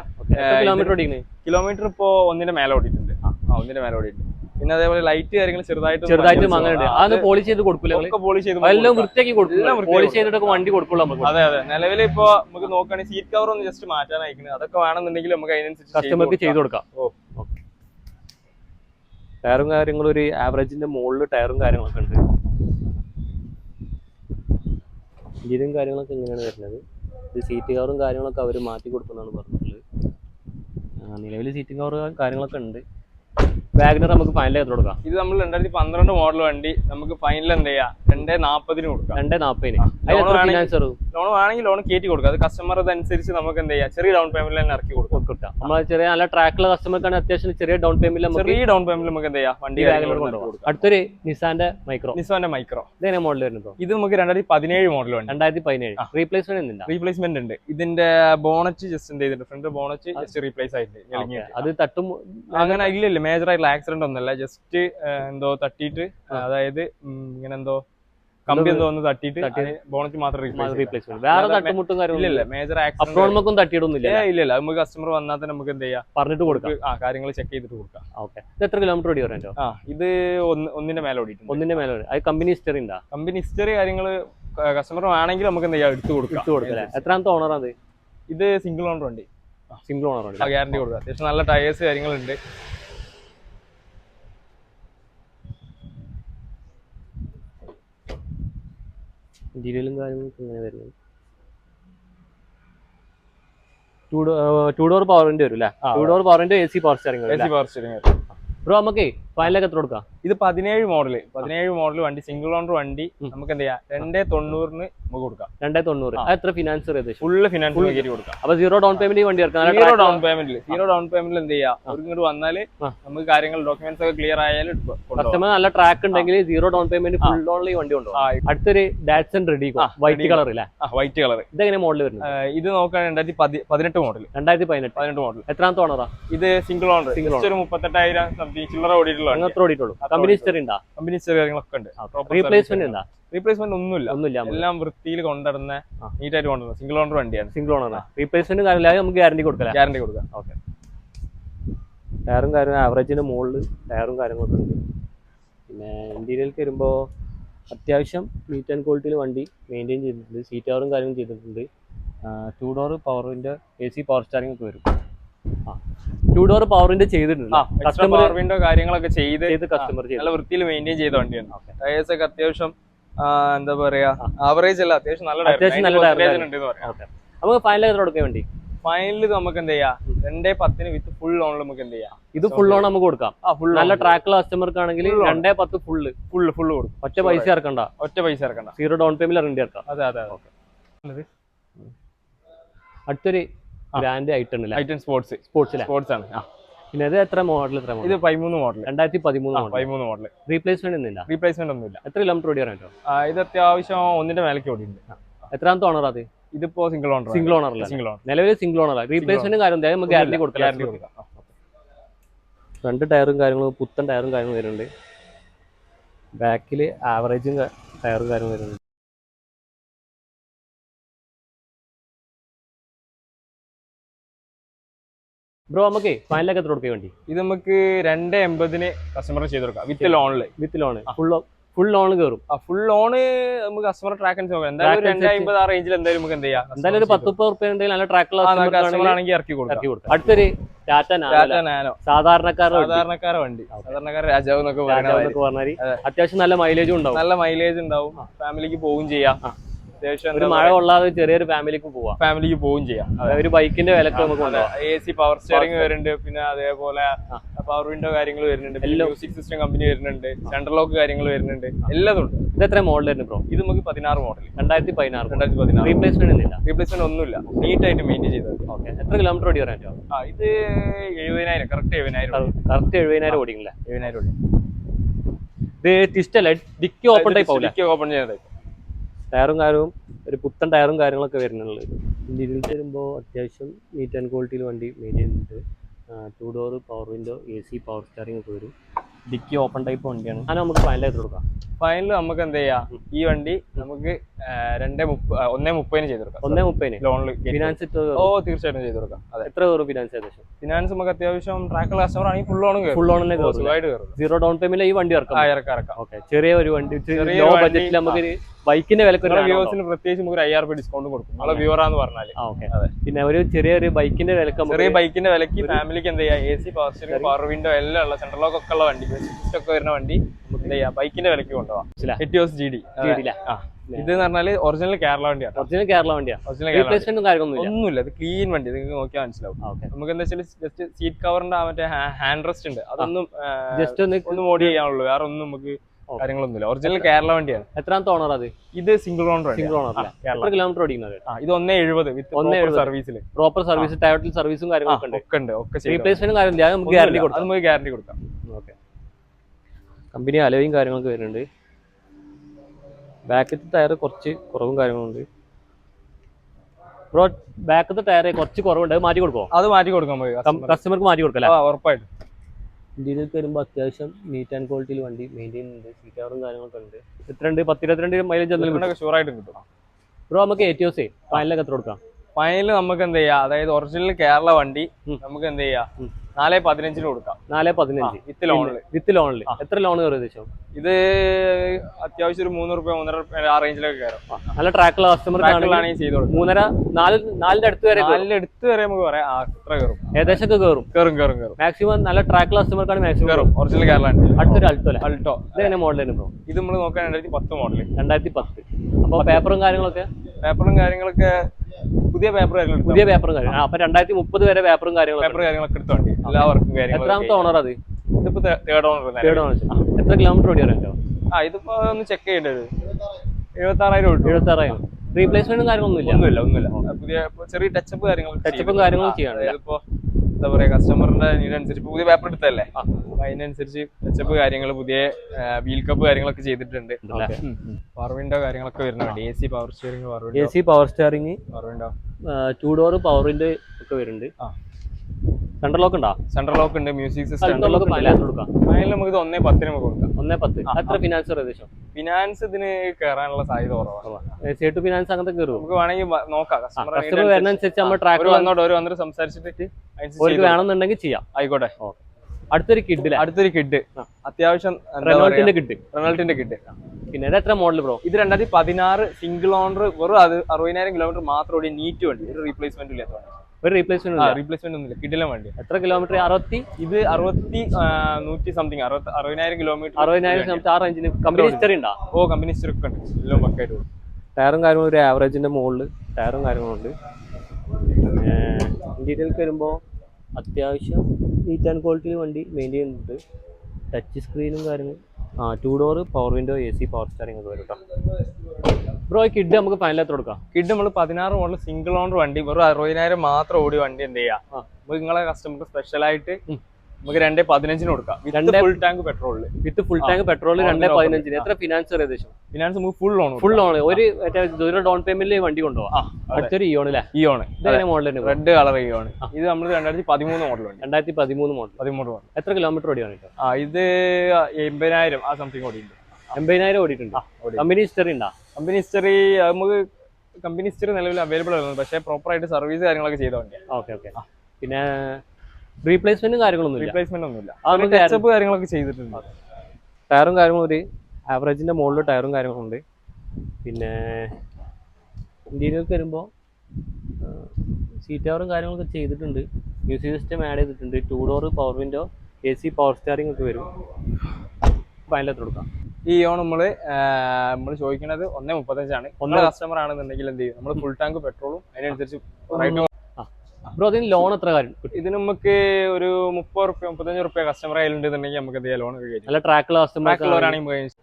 കിലോമീറ്റർ ഇപ്പോ ഒന്നിന്റെ മേലെ ഓടിയിട്ടുണ്ട്. ആ ഒന്നിന്റെ മേലെ ഓടിയിട്ടുണ്ട്. പിന്നെ അതേപോലെ ലൈറ്റ് കാര്യങ്ങൾ ചെറുതായിട്ട് ചെറുതായിട്ട് മങ്ങനുണ്ട് അത് പോളിഷ് ചെയ്ത് കൊടുക്കില്ല പോളിഷ് ചെയ്ത് എല്ലാം വൃത്തിയാക്കി പോളിഷ് ചെയ്തിട്ടൊക്കെ വണ്ടി കൊടുക്കുള്ളൂ നമുക്ക്. അതെ അതെ. നിലവിൽ ഇപ്പൊ നമുക്ക് നോക്കുകയാണെങ്കിൽ സീറ്റ് കവർ ഒന്ന് ജസ്റ്റ് മാറ്റാൻ അയക്കുന്നത് അതൊക്കെ വേണമെന്നുണ്ടെങ്കിൽ നമുക്ക് അതിനനുസരിച്ച് കസ്റ്റമർക്ക് ചെയ്ത് കൊടുക്കാം. ഓ. ടയറും കാര്യങ്ങളും ഒരു ആവറേജിന്റെ മുകളിൽ ടയറും കാര്യങ്ങളൊക്കെ ഉണ്ട്. ഇഞ്ചിനും കാര്യങ്ങളൊക്കെ ഇങ്ങനെയാണ് വരുന്നത്. ഇത് സീറ്റ് കവറും കാര്യങ്ങളൊക്കെ അവർ മാറ്റി കൊടുക്കുമെന്നാണ് പറഞ്ഞിട്ടുള്ളത്. നിലവിൽ സീറ്റ് കവർ കാര്യങ്ങളൊക്കെ ഉണ്ട്. വാഗനർ നമുക്ക് ഫൈനൽ ചെയ്ത് കൊടുക്കാം. ഇത് നമ്മൾ രണ്ടായിരത്തി പന്ത്രണ്ട് മോഡൽ വണ്ടി നമുക്ക് ഫൈനൽ എന്ത് ചെയ്യാം രണ്ടേ നാപ്പതിന് കൊടുക്കാം. രണ്ടേ നാപ്പതിന്. ഫിനാൻസർ ലോൺ വേണമെങ്കിൽ ലോൺ കയറ്റി കൊടുക്കാം. അത് കസ്റ്റമർ അതനുസരിച്ച് നമുക്ക് എന്ത് ചെയ്യാം? ചെറിയ ഡൗൺ പേയ്മെന്റ് തന്നെ ഇറക്കി കൊടുക്കാം. കിട്ടാം. നമ്മൾ ചെറിയ നല്ല ട്രാക്കുള്ള കസ്റ്റമർക്കാണ് അത്യാവശ്യം ചെറിയ ഡൗൺ പേയ്മെന്റ് ചെറിയ ഡൗൺ പേയ്മെന്റ് നമുക്ക് എന്ത് ചെയ്യാം? വണ്ടി അടുത്തൊരു നിസാന്റെ മൈക്രോ നിസാന്റെ മൈക്രോ ഇതെങ്ങനെ മോഡൽ വരുന്നത് ഇത് നമുക്ക് രണ്ടായിരത്തി പതിനേഴ് മോഡൽ ഉണ്ട് രണ്ടായിരത്തി പതിനേഴ്. റീപ്ലേസ്മെന്റ് ഉണ്ട് റീപ്ലേസ്മെന്റ് ഉണ്ട്. ഇതിന്റെ ബോണറ്റ് ജസ്റ്റ് എന്ത് ചെയ്തിട്ടുണ്ട്? ഫ്രണ്ട് ബോണറ്റ് ജസ്റ്റ് റീപ്ലേസ് ആയിട്ടുണ്ട്. അത് തട്ടും അങ്ങനെ ഇല്ല ഇല്ല മേജർ ആയിട്ടുള്ള ആക്സിഡന്റ് ഒന്നല്ല ജസ്റ്റ് എന്തോ തട്ടിയിട്ട് അതായത് ഇങ്ങനെന്തോ ഇങ്ങനെ എന്തോ കമ്പി എന്തോ ഒന്ന് തട്ടിയിട്ട് ബോണറ്റ് മാത്രം റീപ്ലേസ് വേറെ തട്ടുമുട്ടും ഇല്ല മേജർ തട്ടിയിടൊന്നുമില്ല ഇല്ല ഇല്ല. നമുക്ക് കസ്റ്റമർ വന്നാൽ തന്നെ നമുക്ക് എന്ത് ചെയ്യാം? പറഞ്ഞിട്ട് കൊടുക്കാം. ആ കാര്യങ്ങൾ ചെക്ക് ചെയ്തിട്ട് കൊടുക്കാം. ഓക്കെ. ഇത് എത്ര കിലോമീറ്റർ ഓടി വരാൻ ആ ഇത് ഒന്ന് ഒന്നിന്റെ മേലെ ഓടിയിട്ടുണ്ട്. ഒന്നിന്റെ മേലെ ഓടി. അത് കമ്പനി ഹിസ്റ്ററി ഉണ്ടാ? കമ്പനി ഹിസ്റ്ററി കാര്യങ്ങൾ കസ്റ്റമർ ആണെങ്കിൽ നമുക്ക് എന്ത് ചെയ്യാം? എടുത്ത് കൊടുക്കാം. എടുത്ത് കൊടുക്കാം എത്രാമത്തെ ഓണർ അത്? ഇത് സിംഗിൾ ഓണർ വണ്ടി. സിംഗിൾ ഓണർ ഉണ്ട് ഗ്യാരണ്ടി കൊടുക്കാം. അത്യാവശ്യം നല്ല ടയേഴ്സ് കാര്യങ്ങളുണ്ട്. ഇന്റീരിയലും കാര്യങ്ങളൊക്കെ ഇങ്ങനെ വരുന്നത്. ടൂ ഡോർ പവറിന്റെ വരും അല്ലേ ടൂ ഡോർ പവറിന്റെ A C power steering A വരും സി പവർ സ്റ്റിയറിംഗ് ബ്രോ നമുക്ക് ഫൈനലൊക്കെ എത്ര കൊടുക്കാം? ഇത് പതിനേഴ് മോഡൽ പതിനേഴ് മോഡൽ വണ്ടി സിംഗിൾ ഓണർ വണ്ടി നമുക്ക് എന്ത് ചെയ്യാം? രണ്ടേ തൊണ്ണൂറിന് നമുക്ക് കൊടുക്കാം. രണ്ടേ തൊണ്ണൂറ്. എത്ര ഫിനാൻസ് ഫുള്ള് ഫിനാൻസ് കയറ്റി കൊടുക്കാം. അപ്പൊ സീറോ ഡൗൺ പേയ്മെന്റ് വണ്ടി ഇറക്കാം zero down payment zero down payment എന്ത് ചെയ്യാം? അവർക്ക് ഇങ്ങോട്ട് വന്നാൽ നമുക്ക് കാര്യങ്ങൾ ഡോക്യുമെന്റ്സ് ഒക്കെ ക്ലിയർ ആയാലും കസ്റ്റമർ നല്ല ട്രാക്ക് ഉണ്ടെങ്കിൽ zero down payment full only വണ്ടി ഉണ്ടോ അടുത്തൊരു ഡാറ്റ്സൺ റെഡി വൈറ്റ് കളർ ഇല്ല? വൈറ്റ് കളർ ഇതെങ്ങനെ മോഡൽ വരുന്നത്? ഇത് നോക്കാൻ രണ്ടായിരത്തി പതിനെട്ട് മോഡൽ രണ്ടായിരത്തി പതിനെട്ട്. പതിനെട്ട് മോഡൽ എത്രാമത്തെ ഓണറാ ഇത് സിംഗിൾ ഓണർ സിംഗിൾ ഓണർ ഒരു മുപ്പത്തെട്ടായിരം സംതിങ് ചില്ലറ ഓടിയിട്ടുള്ള അങ്ങ് എത്ര ഓടിയിട്ടുള്ളൂ. കമ്പനി ഹിസ്റ്ററി ഉണ്ടാ? കമ്പനി കാര്യങ്ങളൊക്കെ ഉണ്ട്. റീപ്ലേസ്മെന്റ് ഉണ്ടാ? റീപ്ലേസ്മെന്റ് ഒന്നുമില്ല. ഒന്നുമില്ല എല്ലാം വൃത്തിയിൽ കൊണ്ടുവരുന്ന ആ. നീറ്റായിട്ട് കൊണ്ടുവരുന്ന സിംഗിൾ ഓണർ വണ്ടിയാണ്. സിംഗിൾ ഓണർ റീപ്ലേസ്മെന്റ് നമുക്ക് ഗ്യാരണ്ടി ഗ്യാരണ്ടി കൊടുക്കാം. ഓക്കെ ടയറും കാര്യങ്ങളും ആവറേജിന്റെ മുകളിൽ ടയറും കാര്യങ്ങളൊക്കെ ഉണ്ട്. പിന്നെ ഇന്റീരിയലേക്ക് വരുമ്പോൾ അത്യാവശ്യം നീറ്റ് ആൻഡ് ക്വാളിറ്റിയിൽ വണ്ടി മെയിന്റെയിൻ ചെയ്തിട്ടുണ്ട് സീറ്റ് കവറും കാര്യങ്ങളും ചെയ്തിട്ടുണ്ട്. ടു ഡോർ പവറിന്റെ എ സി പവർ സ്റ്റാറിംഗ് ഒക്കെ വരും. ടു ഡോർ പവറിന്റെ ചെയ്തിട്ടുണ്ട്. കസ്റ്റമർ പവർ വിൻഡോ കാര്യങ്ങളൊക്കെ ചെയ്ത് ചെയ്ത് കസ്റ്റമർ നല്ല വൃത്തിയിൽ മെയിന്റെയിൻ ചെയ്ത വണ്ടിയാണ്. ടയേഴ്സ് ഒക്കെ അത്യാവശ്യം എന്താ പറയാ ആവറേജ് അല്ല അത്യാവശ്യം നല്ല അത്യാവശ്യം നല്ല നമുക്ക് ഫൈനൽ എത്ര കൊടുക്കാൻ വേണ്ടി? ഫൈനലിൽ നമുക്ക് എന്ത് ചെയ്യാം? രണ്ടേ പത്തിന് വിത്ത് ഫുൾ ലോൺ നമുക്ക് എന്ത് ചെയ്യാം? ഇത് ഫുൾ ലോൺ നമുക്ക് കൊടുക്കാം. നല്ല ട്രാക്കുള്ള കസ്റ്റമർക്ക് ആണെങ്കിൽ. രണ്ടേ പത്ത് ഫുള്ള് ഫുള്ള് ഫുള്ള് കൊടുക്കും. ഒറ്റ പൈസ ഇറക്കണ്ട. ഒറ്റ പൈസ ഇറക്കണ്ട. സീറോ ഡൗൺ പേയ്മെന്റ് ഇറങ്ങി ഇറക്കാം അതെ അതെ അതെ. അടുത്തൊരു ഗ്രാൻഡ് ഐറ്റം ഇല്ല സ്പോർട്സ് സ്പോർട്സ് സ്പോർട്സ് ആണ്. പിന്നെ ഇത് എത്ര മോഡൽ എത്ര മോഡൽ ഇത് പതിമൂന്ന് മോഡൽ രണ്ടായിരത്തി പതിമൂന്ന് പതിമൂന്ന് മോഡൽ റീപ്ലേസ്മെന്റ് ഒന്നുമില്ല? റീപ്ലേസ്മെന്റ് ഒന്നും ഇല്ല എത്ര കിലോമീറ്റർ ഓടി ആ, ഇത് അത്യാവശ്യം ഒന്നിന്റെ മേലേക്ക് ഓടിയിട്ടുണ്ട്. എത്രാമത്തെ ഓണർ അത്? ഇതിപ്പോ സിംഗിൾ ഓണർ സിംഗിൾ ഓണർ അല്ല? സിംഗിൾ ഓണർ നിലവിൽ സിംഗിൾ ഓണർ റീപ്ലേസ്മെന്റ് കാര്യം നമുക്ക് ഗ്യാരണ്ടി കൊടുക്കാം. ഗ്യാരണ്ടി കൊടുക്കാം. രണ്ട് ടയറും കാര്യങ്ങളും പുത്തൻ ടയറും കാര്യങ്ങളും വരുന്നുണ്ട്. ബാക്കിൽ ആവറേജും ടയറും കാര്യങ്ങളും വരുന്നുണ്ട്. ബ്രോ നമുക്ക് ഫൈനലൊക്കെ എത്ര കൊടുക്കാൻ വേണ്ടി. ഇത് നമുക്ക് രണ്ട് എൺപതിന് കസ്റ്റമർ ചെയ്ത് കൊടുക്കാം. വിത്ത് ലോണിൽ with loan full full loan കയറും ആ ഫുൾ ലോണ് നമുക്ക് കസ്റ്റമർ ട്രാക്ക് അനുസരിച്ച് നോക്കാം. എന്തായാലും രണ്ട് അമ്പത് ആ റേഞ്ചിൽ എന്തായാലും നമുക്ക് എന്ത് ചെയ്യാം എന്തായാലും ഒരു പത്ത് മുപ്പത് റുപ്യ ഉണ്ടെങ്കിൽ നല്ല ട്രാക്കുള്ള കസ്റ്റമർ ആണെങ്കിൽ ഇറക്കി കൊടുക്കാം. അടുത്തൊരു ടാറ്റ ടാറ്റ നാനോ സാധാരണക്കാരുടെ വണ്ടി. സാധാരണക്കാരെ വണ്ടി. സാധാരണക്കാരെ രാജാവ് എന്നൊക്കെ പറഞ്ഞാൽ അത്യാവശ്യം നല്ല മൈലേജും ഉണ്ടാവും. നല്ല മൈലേജ് ഉണ്ടാവും. ഫാമിലിക്ക് പോവും ചെയ്യാം. ഒരു മഴ കൊള്ളാതെ ചെറിയൊരു ഫാമിലിക്ക് പോവാം. ഫാമിലിക്ക് പോവും ചെയ്യാം. ഒരു ബൈക്കിന്റെ വിലക്ക് നമുക്ക് എ സി പവർ സ്റ്റിയറിംഗ് വരുന്നുണ്ട്. പിന്നെ അതേപോലെ പവർ വിൻഡോ കാര്യങ്ങൾ വരുന്നുണ്ട്. മ്യൂസിക് സിസ്റ്റം കമ്പനി വരുന്നുണ്ട്. സെൻട്രൽ ലോക്ക് കാര്യങ്ങൾ വരുന്നുണ്ട്. എല്ലാം ഉണ്ട്. ഇത് എത്ര മോഡൽ വരുന്നു ബ്രോ ഇത് നമുക്ക് പതിനാറ് മോഡൽ രണ്ടായിരത്തി പതിനാറ് രണ്ടായിരത്തി പതിനാറ് റീപ്ലേസ്മെന്റ് ഒന്നുമില്ല? റീപ്ലേസ്മെന്റ് ഒന്നുമില്ല. നീറ്റ് ആയിട്ട് മെയിന്റെയിൻ ചെയ്തത് ഓക്കെ എത്ര കിലോമീറ്റർ ഓടി വരാൻ ആ ഇത് എഴുപതിനായിരം. കറക്റ്റ് എഴുപതിനായിരം കറക്റ്റ് എഴുപതിനായിരം ഓടിക്കില്ല എഴുപതിനായിരം ഓടി. ഇത് ടിസ്റ്റ് അല്ല dicky open type open open ചെയ്യുന്നത് ടയറും കാര്യവും ഒരു പുത്തൻ ടയറും കാര്യങ്ങളൊക്കെ വരുന്നുള്ളത് ഇതിൽ വരുമ്പോൾ അത്യാവശ്യം നീറ്റ് ആൻഡ് ക്വാളിറ്റിയിൽ വണ്ടി മെയിന്റെയിൻ ചെയ്യുന്നുണ്ട് two door power window A C power steering ഒക്കെ വരും. ഡിക്കി ഓപ്പൺ ടൈപ്പ് വണ്ടിയാണ്. അങ്ങനെ നമുക്ക് ഫൈനലായിട്ട് കൊടുക്കാം. ഫൈനൽ നമുക്ക് എന്ത് ചെയ്യാം? ഈ വണ്ടി നമുക്ക് രണ്ടേ ഒന്നേ മുപ്പതിന് ചെയ്ത് കൊടുക്കാം. ഒന്നേ മുപ്പതിന്? ലോണിൽ ഫിനാൻസ് ഓ തീർച്ചയായിട്ടും ചെയ്ത് കൊടുക്കാം. അതെ. എത്ര കയറും ഫിനാൻസ് ഏകദേശം? ഫിനാൻസ് നമുക്ക് അത്യാവശ്യം ട്രാക്ക് കസ്റ്റമർ ആണെങ്കിൽ ഫുൾ ലോണും ഫുൾ കയറും സുഖമായിട്ട് കയറും. സീറോ ഡൗൺ പേയ്മെന്റ് ഈ വണ്ടി ഇറക്കാം. ഇറക്കാം ഇറക്കാം. ഓക്കെ ചെറിയ ഒരു വണ്ടി ചെറിയ ബഡ്ജറ്റിൽ നമുക്ക് ബൈക്കിന്റെ വിലക്ക് വ്യൂവേഴ്സിന് പ്രത്യേകിച്ച് നമുക്ക് ഒരു അയ്യായിരം രൂപ ഡിസ്കൗണ്ട് കൊടുക്കും. നമ്മളെ വ്യൂവറാന്ന് പറഞ്ഞാൽ. ഓക്കെ. പിന്നെ ഒരു ചെറിയൊരു ബൈക്കിന്റെ വിലക്ക് ചെറിയ ബൈക്കിന്റെ വിലക്ക് ഫാമിലിക്ക് എന്ത് ചെയ്യാം? A C power steering power window എല്ലാം ഉള്ള സെൻട്രൽ ലോക്ക് ഒക്കെ ഉള്ള വണ്ടി ഒക്കെ വരുന്ന വണ്ടി നമുക്ക് എന്ത് ചെയ്യാം? ബൈക്കിന്റെ വിലക്ക് കൊണ്ടുപോകാം? എറ്റിയോസ് ജി ഡി ആ. ഇത് എന്ന് പറഞ്ഞാൽ ഒറിജിനൽ കേരള വണ്ടിയാണ് ഒറിജിനൽ കേരള വണ്ടിയാണ് ഒറിജിനൽ ഒന്നുമില്ല. ഇത് ക്ലീൻ വണ്ടി. നിങ്ങൾക്ക് നോക്കിയാൽ മനസ്സിലാവും. നമുക്ക് എന്താ വെച്ചാൽ ജസ്റ്റ് സീറ്റ് കവറിന്റെ മറ്റേ ഹാൻഡ് റെസ്റ്റ് ഉണ്ട്. അതൊന്നും ജസ്റ്റ് ഒന്ന് മോഡി ചെയ്യാനുള്ളൂ. വേറെ ഒന്നും നമുക്ക്. കാര്യങ്ങളൊന്നുമില്ല. ഒറിജിനൽ കേരള വണ്ടിയാണ്. എത്രാമത്തെ ഓണർ അത്? ഇത് സിംഗിൾ ഓണർ സിംഗിൾ ഓണർ എത്ര കിലോമീറ്റർ ഓടിക്കുന്നത്? ഇത് ഒന്നേ എഴുപത് ഒന്നേ. സർവീസിൽ പ്രോപ്പർ സർവീസ് ടയോട്ടിൽ സർവീസും കാര്യങ്ങളൊക്കെ ഉണ്ട്. ഒക്കെ ഉണ്ട് ഒക്കെ റീപ്ലേസ്മെന്റും കാര്യമില്ല നമുക്ക് ഗ്യാരണ്ടി കൊടുക്കാം. നമുക്ക് ഗ്യാരണ്ടി കൊടുക്കാം. ഓക്കെ കമ്പനി അലവയും കാര്യങ്ങളൊക്കെ വരുന്നുണ്ട്. ബാക്കത്തെ ടയർ കുറച്ച് കുറവും കാര്യങ്ങളുണ്ട്. ബ്രോ ബാക്കത്തെ ടയർ കുറച്ച് കുറവുണ്ട് അത് മാറ്റി കൊടുക്കുമോ അത് മാറ്റി കൊടുക്കാൻ കസ്റ്റമർക്ക് മാറ്റി കൊടുക്കല്ലേ? ഉറപ്പായിട്ടും. ഇന്ത്യയിലേക്ക് വരുമ്പോൾ അത്യാവശ്യം നീറ്റ് ആൻഡ് ക്വാളിറ്റിയിൽ വണ്ടി മെയിന്റെയിൻ ഉണ്ട്. സീറ്റ് കവറും കാര്യങ്ങളൊക്കെ ഉണ്ട്. എത്രയുണ്ട്? പത്തിരുപത്തിരണ്ട് മൈലേജ് ഷുവർ ആയിട്ട് കിട്ടും. ബ്രോ നമുക്ക് എ ടി ഒസേ ഫൈനലൊക്കെ എത്ര കൊടുക്കാം? ഫൈനൽ നമുക്ക് എന്ത് ചെയ്യാം? അതായത് ഒറിജിനൽ കേരള വണ്ടി നമുക്ക് എന്ത് ചെയ്യാം? നാലേ പതിനഞ്ചിന് കൊടുക്കാം. നാല് പതിനഞ്ച്. വിത്ത് ലോണിൽ വിത്ത് ലോണിൽ എത്ര ലോൺ കയറും ഏകദേശം ഇത് അത്യാവശ്യം ഒരു മൂന്ന് റുപ്യ മൂന്നര ആ റേഞ്ചിലൊക്കെ കയറും. നല്ല ട്രാക്കുള്ള കസ്റ്റമർ ആണെങ്കിൽ ചെയ്തോളൂ മൂന്നര നാല് നാലിന്റെ അടുത്ത് വരെ. നാലിന്റെ അടുത്ത് വരെ നമുക്ക് പറയാം. അത്ര കയറും. ഏകദേശം ഒക്കെ കയറും. കയറും കയറും കയറും. മാക്സിമം നല്ല ട്രാക്കുള്ള കസ്റ്റമർക്കാണ് മാക്സിമം കയറും. ഒറിജിനൽ കേരള അടുത്തൊരു അൾട്ടോ അല്ലേ? അൾട്ടോ ഇതെങ്ങനെ മോഡൽ ബ്രോ ഇത് നമ്മൾ നോക്കാൻ രണ്ടായിരത്തി പത്ത് മോഡൽ രണ്ടായിരത്തി പത്ത്. അപ്പോൾ പേപ്പറും കാര്യങ്ങളൊക്കെ? പേപ്പറും കാര്യങ്ങളൊക്കെ പുതിയ പേപ്പർ പുതിയ പേപ്പറും കാര്യങ്ങൾ അപ്പൊ രണ്ടായിരത്തി മുപ്പത് വരെ പേപ്പറും കാര്യങ്ങളൊക്കെ പേപ്പർ കാര്യങ്ങളൊക്കെ എടുത്ത വണ്ടി. എല്ലാ വർക്കും കാര്യങ്ങളും എത്രാമത്തെ ഓണർ അത്? ഇതിപ്പോ തേർഡ് ഓണർ തേർഡ് ഓണർ എത്ര കിലോമീറ്റർ ഓടി അറിയാമോ ആ ഇതിപ്പോ ഒന്ന് ചെക്ക് ചെയ്യേണ്ടത്. എഴുപത്തി ആറായിരം എഴുപത്തി ആറായിരം റീപ്ലേസ്മെന്റും കാര്യങ്ങളൊന്നും ഇല്ല ഒന്നുമില്ല ഒന്നുമില്ല. പുതിയ ചെറിയ ടച്ചപ്പ് കാര്യങ്ങൾ ടച്ചപ്പും കാര്യങ്ങളും ചെയ്യാനില്ല ഇപ്പോ എന്താ പറയാ കസ്റ്റമറിന്റെ നീഡ് അനുസരിച്ച് പുതിയ പേപ്പർ എടുത്തല്ലേ അപ്പൊ അതിനനുസരിച്ച് ടച്ചപ്പ് കാര്യങ്ങൾ പുതിയ വീൽ കപ്പ് കാര്യങ്ങളൊക്കെ ചെയ്തിട്ടുണ്ട്? പവർ വിൻഡോ കാര്യങ്ങളൊക്കെ വരുന്നുണ്ട് A C power steering power A window C power steering power window two door പവറിന്റെ ഒക്കെ വരുന്നുണ്ട്. ആ. സെൻട്രൽ ലോക്ക് ഉണ്ടോ? സെൻട്രൽ ലോക്ക് ഉണ്ട് മ്യൂസിക് സിസ്റ്റം ഉണ്ട് ലോക്ക് ഫൈനലായിട്ട് കൊടുക്കാം. ഫൈനൽ നമുക്ക് ഇത് ഒന്നേ പത്തിന് നമുക്ക് കൊടുക്കാം. ഒന്നേ പത്ത്. എത്ര ഫിനാൻസ് ഏകദേശം ഫിനാൻസ് ഇതിന് കയറാനുള്ള സാധ്യത കുറവാണ്. സേ ടു ഫിനാൻസ് അങ്ങനത്തെ കേറും നമുക്ക് വേണമെങ്കിൽ നോക്കാം. കസ്റ്റമർ വരുന്നതനുസരിച്ച് നമ്മൾ ട്രാക്ക് വന്നോട് ഒരു വന്നിട്ട് സംസാരിച്ചിട്ട് ഓർക്ക് വേണമെന്നുണ്ടെങ്കിൽ ചെയ്യാം. ആയിക്കോട്ടെ. അടുത്തൊരു കിഡ് അടുത്തൊരു കിഡ് അത്യാവശ്യം റെനോൾട്ടിന്റെ കിഡ് റെനോൾട്ടിന്റെ കിഡ് പിന്നെ എത്ര മോഡൽ ബ്രോ ഇത് രണ്ടായിരത്തി പതിനാറ് സിംഗിൾ ഓണർ വെറും അത് അറുപതിനായിരം കിലോമീറ്റർ മാത്രം ഓടിയ നീറ്റ് വണ്ടി. ഒരു റീപ്ലേസ്മെന്റ് ഇല്ലാത്ത വണ്ടി. ഒരു റീപ്ലേസ്മെന്റ് റീപ്ലേസ്മെന്റ് ഒന്നുമില്ല. കിടിലം വണ്ടി. എത്ര കിലോമീറ്റർ അറുപത്തി? ഇത് അറുപത്തി നൂറ്റി സംതിങ് അറുപത്തി അറുപതിനായിരം കിലോമീറ്റർ അറുപതിനായിരം സമയത്ത് ആ റേഞ്ചിന് കമ്പനി ഹിസ്റ്ററി ഉണ്ടാ? ഓ കമ്പനി ഒക്കെ ഉണ്ട്. എല്ലാം പക്കായിട്ട് പോകും. ടയറും കാര്യങ്ങളും ഒരു ആവറേജിന്റെ മുകളിൽ ടയറും കാര്യങ്ങളുണ്ട് ഇന്റീരിയൽക്ക് വരുമ്പോൾ അത്യാവശ്യം നീറ്റ് ആൻഡ് ക്വാളിറ്റിയിൽ വണ്ടി മെയിന്റെയിൻ ചെയ്യുന്നുണ്ട് ടച്ച് സ്ക്രീനും കാര്യങ്ങളും. ആ two door power window A C power steering ഒക്കെ വരും കേട്ടോ ബ്രോ ഈ കിഡ് നമുക്ക് ഫൈനലായിട്ട് കൊടുക്കാം? കിഡ് നമ്മൾ പതിനാറ് മോഡൽ സിംഗിൾ ഓണർ വണ്ടി വെറും അറുപതിനായിരം മാത്രം ഓടി വണ്ടി എന്ത് ചെയ്യാം? നമുക്ക് നിങ്ങളെ കസ്റ്റമർക്ക് സ്പെഷ്യലായിട്ട്. നമുക്ക് രണ്ടേ പതിനഞ്ചിന് കൊടുക്കാം. വിത്ത് ഫുൾ ടാങ്ക് പെട്രോളിൽ വിത്ത് ഫുൾ ടാങ്ക് പെട്രോളിൽ രണ്ടേ പതിനഞ്ചിന്. എത്ര ഫിനാൻസ് ഏകദേശം ഫിനാൻസ് നമുക്ക് ഫുൾ ലോൺ ഫുൾ ലോൺ ഒരു ദൂരം ഡൗൺ പേയ്മെന്റിൽ വണ്ടി കൊണ്ടുപോകാം ഈ ഓണ് ഇതെങ്ങനെ മോഡൽ റെഡ് കളർ ഓണ് ഇത് നമ്മൾ രണ്ടായിരത്തി പതിമൂന്ന് മോഡൽ വണ്ടി. രണ്ടായിരത്തി പതിമൂന്ന് മോഡൽ പതിമൂന്ന് മോഡൽ എത്ര കിലോമീറ്റർ ഓടി കേട്ടോ ആ ഇത് എൺപതിനായിരം. ആ സംതിങ് ഓടിയിട്ടുണ്ട്. എൺപതിനായിരം ഓടിയിട്ടുണ്ട്. കമ്പനി ഹിസ്റ്ററി ഉണ്ടാ? കമ്പനി ഹിസ്റ്ററി നമുക്ക് കമ്പനി ഹിസ്റ്ററി നിലവിൽ അവൈലബിൾ ആയിരുന്നു പക്ഷേ പ്രോപ്പർ ആയിട്ട് സർവീസ് കാര്യങ്ങളൊക്കെ ചെയ്ത വണ്ടിയാണ് ഓക്കെ ഓക്കെ. പിന്നെ റീപ്ലേസ്മെന്റും കാര്യങ്ങളൊന്നും റീപ്ലേസ്മെന്റ് ഒന്നുമില്ല. ടച്ചപ്പ് കാര്യങ്ങളൊക്കെ ചെയ്തിട്ടുണ്ട്. ടയറും കാര്യങ്ങളും ഒരു ആവറേജിന്റെ മുകളിൽ ടയറും കാര്യങ്ങളുണ്ട് പിന്നെ ഇന്ത്യയിലേക്ക് വരുമ്പോൾ സീറ്റ് കവറും കാര്യങ്ങളൊക്കെ ചെയ്തിട്ടുണ്ട്. മ്യൂസിക് സിസ്റ്റം ആഡ് ചെയ്തിട്ടുണ്ട്. Two door power window A C power steering ഒക്കെ വരും. ഫൈനലത്ത് അതിന്റെ കൊടുക്കാം. ഈ ഓൺ നമ്മൾ നമ്മൾ ചോദിക്കുന്നത് ഒന്നേ മുപ്പത്തഞ്ചാണ്. ഒന്നര കസ്റ്റമർ ആണെന്നുണ്ടെങ്കിൽ എന്ത് ചെയ്യും? നമ്മൾ ഫുൾ ടാങ്ക് പെട്രോളും അതിനനുസരിച്ച് റേറ്റ് ബ്രോ അതിന് ലോൺ എത്ര കാര്യം ഇത് ഇതിന് നമുക്ക് ഒരു മുപ്പത് റുപ്യ മുപ്പത്തഞ്ച് റുപ്യ കസ്റ്റമർ കയ്യിലുണ്ടെന്നുണ്ടെങ്കിൽ നമുക്ക് എന്ത് ചെയ്യാം? ലോൺ അല്ല നല്ല ട്രാക്കുള്ള കസ്റ്റമർ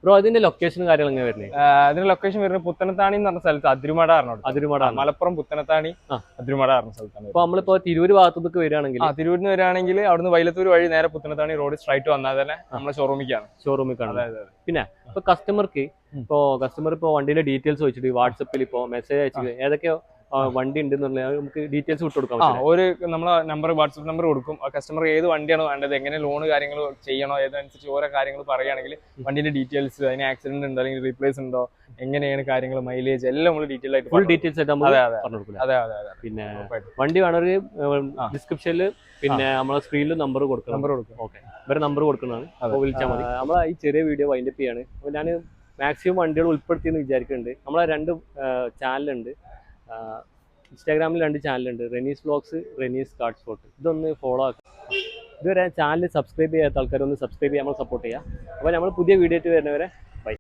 ബ്രോ അതിന്റെ ലൊക്കേഷനും കാര്യങ്ങൾ എങ്ങനെ വരുന്നത്? അതിന്റെ ലൊക്കേഷൻ വരുന്നത് പുത്തനത്താണി എന്ന് പറഞ്ഞ സ്ഥലത്ത് അതിരുമട ആണ് അതിരുമട. മലപ്പുറം പുത്തനത്താണി. അതിരുമട പറഞ്ഞ സ്ഥലത്താണ് അപ്പോൾ നമ്മളിപ്പോ തിരൂര് ഭാഗത്തുനിന്ന് വരികയാണെങ്കിൽ ആ തിരൂരിന് വരികയാണെങ്കിൽ അവിടുന്ന് വൈലത്തൂർ വഴി നേരെ പുത്തനത്താണി റോഡ് സ്ട്രൈറ്റ് വന്നാൽ തന്നെ നമ്മളെ ഷോറൂമിക്കാണ് ഷോറൂമിക്കാണ് പിന്നെ ഇപ്പൊ കസ്റ്റമർക്ക് ഇപ്പോ കസ്റ്റമർ ഇപ്പോ വണ്ടിയുടെ ഡീറ്റെയിൽസ് വെച്ചിട്ട് വാട്സപ്പിൽ ഇപ്പോ മെസ്സേജ് അയച്ചിട്ട് ഏതൊക്കെ ആ, വണ്ടി ഉണ്ട് എന്നുള്ളത് നമുക്ക് ഡീറ്റെയിൽസ് വിട്ടു കൊടുക്കാം ഒരു നമ്മൾ നമ്പർ വാട്സപ്പ് നമ്പർ കൊടുക്കും. കസ്റ്റമർ ഏത് വണ്ടിയാണ് വേണ്ടത് എങ്ങനെ ലോൺ കാര്യങ്ങൾ ചെയ്യണോ ഏതനുസരിച്ച് ഓരോ കാര്യങ്ങൾ പറയുകയാണെങ്കിൽ വണ്ടിന്റെ ഡീറ്റെയിൽസ് അതിന് ആക്സിഡന്റ് ഉണ്ടോ അല്ലെങ്കിൽ റീപ്ലേസ് ഉണ്ടോ എങ്ങനെയാണ് കാര്യങ്ങൾ മൈലേജ് എല്ലാം നമ്മൾ ഡീറ്റെയിൽ ആയിട്ട് ഫുൾ ഡീറ്റെയിൽസ് ആയിട്ട് നമ്മൾ പറഞ്ഞു കൊടുക്കില്ല. അതെ അതെ അതെ പിന്നെ വണ്ടി വേണമെങ്കിൽ. ഡിസ്ക്രിപ്ഷനിൽ പിന്നെ നമ്മളെ സ്ക്രീനിൽ നമ്പർ കൊടുക്കണം. നമ്പർ കൊടുക്കും. ഓക്കെ ഇവരെ നമ്പർ കൊടുക്കുന്നതാണ്. അപ്പോൾ വിളിച്ചാൽ മതി. നമ്മളെ ഈ ചെറിയ വീഡിയോ വൈൻഡപ്പ് ചെയ്യാണ്. അപ്പോൾ ഞാൻ മാക്സിമം വണ്ടികൾ ഉൾപ്പെടുത്തിയെന്ന് വിചാരിക്കുന്നുണ്ട് നമ്മളെ രണ്ട് ചാനലുണ്ട് ഇൻസ്റ്റാഗ്രാമിൽ രണ്ട് ചാനലുണ്ട്. Renees vlogs Renees card spot. ഇതൊന്ന് ഫോളോ ആക്കുക ഇതുവരെ ചാനൽ സബ്സ്ക്രൈബ് ചെയ്യാത്ത ആൾക്കാരൊന്ന് സബ്സ്ക്രൈബ് ചെയ്യാൻ നമ്മൾ സപ്പോർട്ട് ചെയ്യുക അപ്പോൾ നമ്മൾ പുതിയ വീഡിയോ ആയിട്ട് വരുന്നവരെ